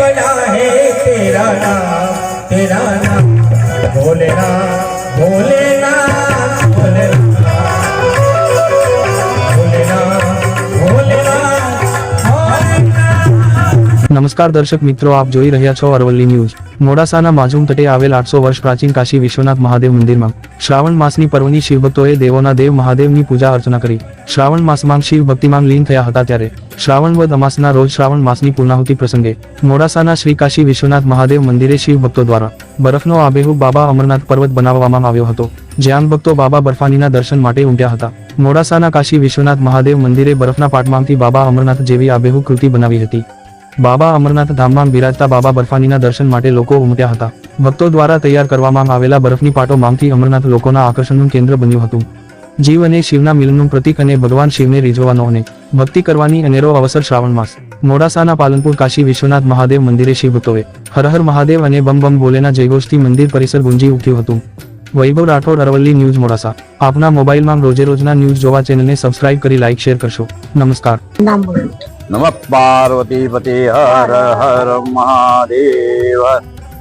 बड़ा है तेरा नाम तेरा नाम भोलेनाथ भोलेनाथ નમસ્કાર દર્શક મિત્રો, આપ જોઈ રહ્યા છો અરવલ્લી ન્યૂઝ. મોડાસાના માજુમ તટે આવેલ આઠસો વર્ષ પ્રાચીન કાશી વિશ્વનાથ મહાદેવ મંદિરમાં શ્રાવણ માસની પર્વની શિવભક્તોએ દેવોના દેવ મહાદેવની પૂજા અર્ચના કરી. શ્રાવણ માસમાં શિવ ભક્તિમાં લીન થયા હતા ત્યારે શ્રાવણ વદ અમાસના રોજ શ્રાવણ માસની પૂર્ણાહુતિ પ્રસંગે મોડાસાના શ્રી કાશી વિશ્વનાથ મહાદેવ મંદિરે શિવ ભક્તો દ્વારા બરફનો આબેહૂબ બાબા અમરનાથ પર્વત બનાવવામાં આવ્યો હતો. જ્યાં ભક્તો બાબા બર્ફાનીના દર્શન માટે ઉમટ્યા હતા. મોડાસાના કાશી વિશ્વનાથ મહાદેવ મંદિરે બરફના પાટમાંથી બાબા અમરનાથ જેવી આબેહૂબ કૃતિ બનાવી હતી. બાબા અમરનાથ ધામમાં બિરાજતા બાબા બર્ફાનીના દર્શન માટે લોકો ઉમટ્યા હતા. ભક્તો દ્વારા તૈયાર કરવામાં આવેલા બરફની પાટો માંગથી અમરનાથ લોકોના આકર્ષણનું કેન્દ્ર બન્યું હતું. જીવ અને શિવના મિલનનું પ્રતીક અને ભગવાન શિવને રીઝવવાનો અને ભક્તિ કરવાની અનેરો અવસર શ્રાવણ માસ. મોડાસાના પાલનપુર કાશી વિશ્વનાથ મહાદેવ મંદિરે શિવ ભક્તોએ હર હર મહાદેવ અને બમ બમ બોલેના જયઘોષથી મંદિર પરિસર ગુંજી ઉઠ્યું હતું. વૈભવ રાઠોડ અરવલ્લી ન્યૂઝ મોડાસા. આપના મોબાઈલમાં રોજે રોજના ન્યૂઝ જોવા ચેનલને સબસ્ક્રાઇબ કરી લાઇક શેર કરશો. નમસ્કાર. નામ બોલો પાર્વતી પતિ હર હર મહાદેવ.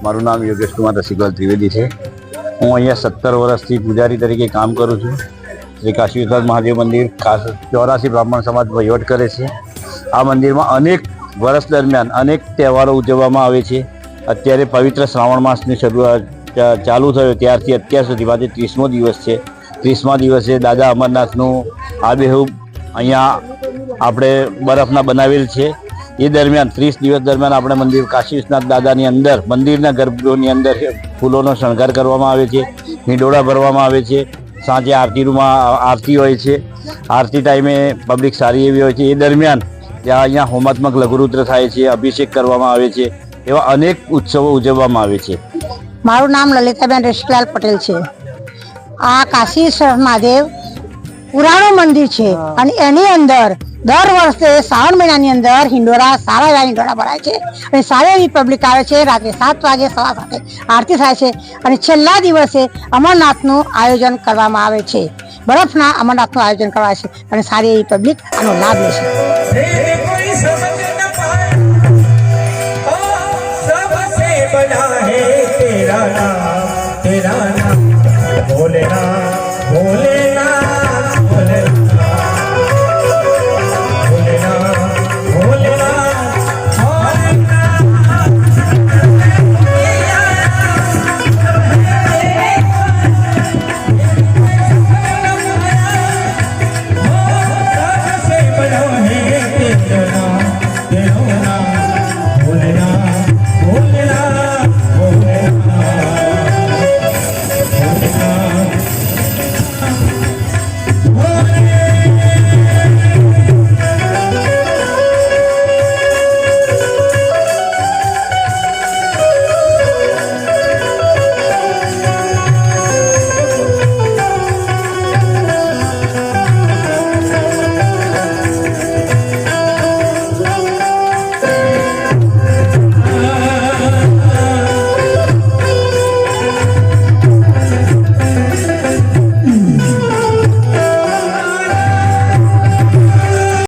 મારું નામ યોગેશ કુમાર રસિકલાલ ત્રિવેદી છે. હું અહીંયા સત્તર વર્ષથી પૂજારી તરીકે કામ કરું છું. શ્રી કાશી વિશ્વનાથ મહાદેવ મંદિર ખાસ ચોરાસી બ્રાહ્મણ સમાજ વહીવટ કરે છે. આ મંદિરમાં અનેક વર્ષ દરમિયાન અનેક તહેવારો ઉજવવામાં આવે છે. અત્યારે પવિત્ર શ્રાવણ માસની શરૂઆત ચાલુ થયો. ત્યારથી અત્યાર સુધી આજે ત્રીસમો દિવસ છે. ત્રીસમા દિવસે દાદા અમરનાથનું આબેહૂબ અહીંયા આપણે બરફના બનાવેલ છે. એ દરમિયાન ત્રીસ દિવસ દરમિયાન આપણે મંદિર કાશી વિશ્વનાથ દાદાની અંદર મંદિરના ગર્ભગૃહની અંદર ફૂલોનો શણગાર કરવામાં આવે છે હિંડોળા ભરવામાં આવે છે સાંજે આરતીમાં આરતી હોય છે. આરતી ટાઈમે પબ્લિક સારી એવી હોય છે. એ દરમિયાન ત્યાં અહીંયા હોમાત્મક લઘુરુદ્ર થાય છે અભિષેક કરવામાં આવે છે એવા અનેક ઉત્સવો ઉજવવામાં આવે છે. મારું નામ લલિતાબેન રશીલાલ પટેલ છે. આ કાશી વિશ્વનાથ મહાદેવ પુરાણું મંદિર છે અને એની અંદર દર વર્ષે શ્રાવણ મહિનાની અંદર હિંડોરા સારા એવા હિંડોરા ભરાય છે અને સારી એવી પબ્લિક આવે છે. રાત્રે સાત વાગે સવા સાથે આરતી થાય છે અને છેલ્લા દિવસે અમરનાથનું આયોજન કરવામાં આવે છે. બરફના અમરનાથનું આયોજન કરવામાં છે અને સારી એવી પબ્લિક આનો લાભ લે છે. તેરા નામ તેરા નામ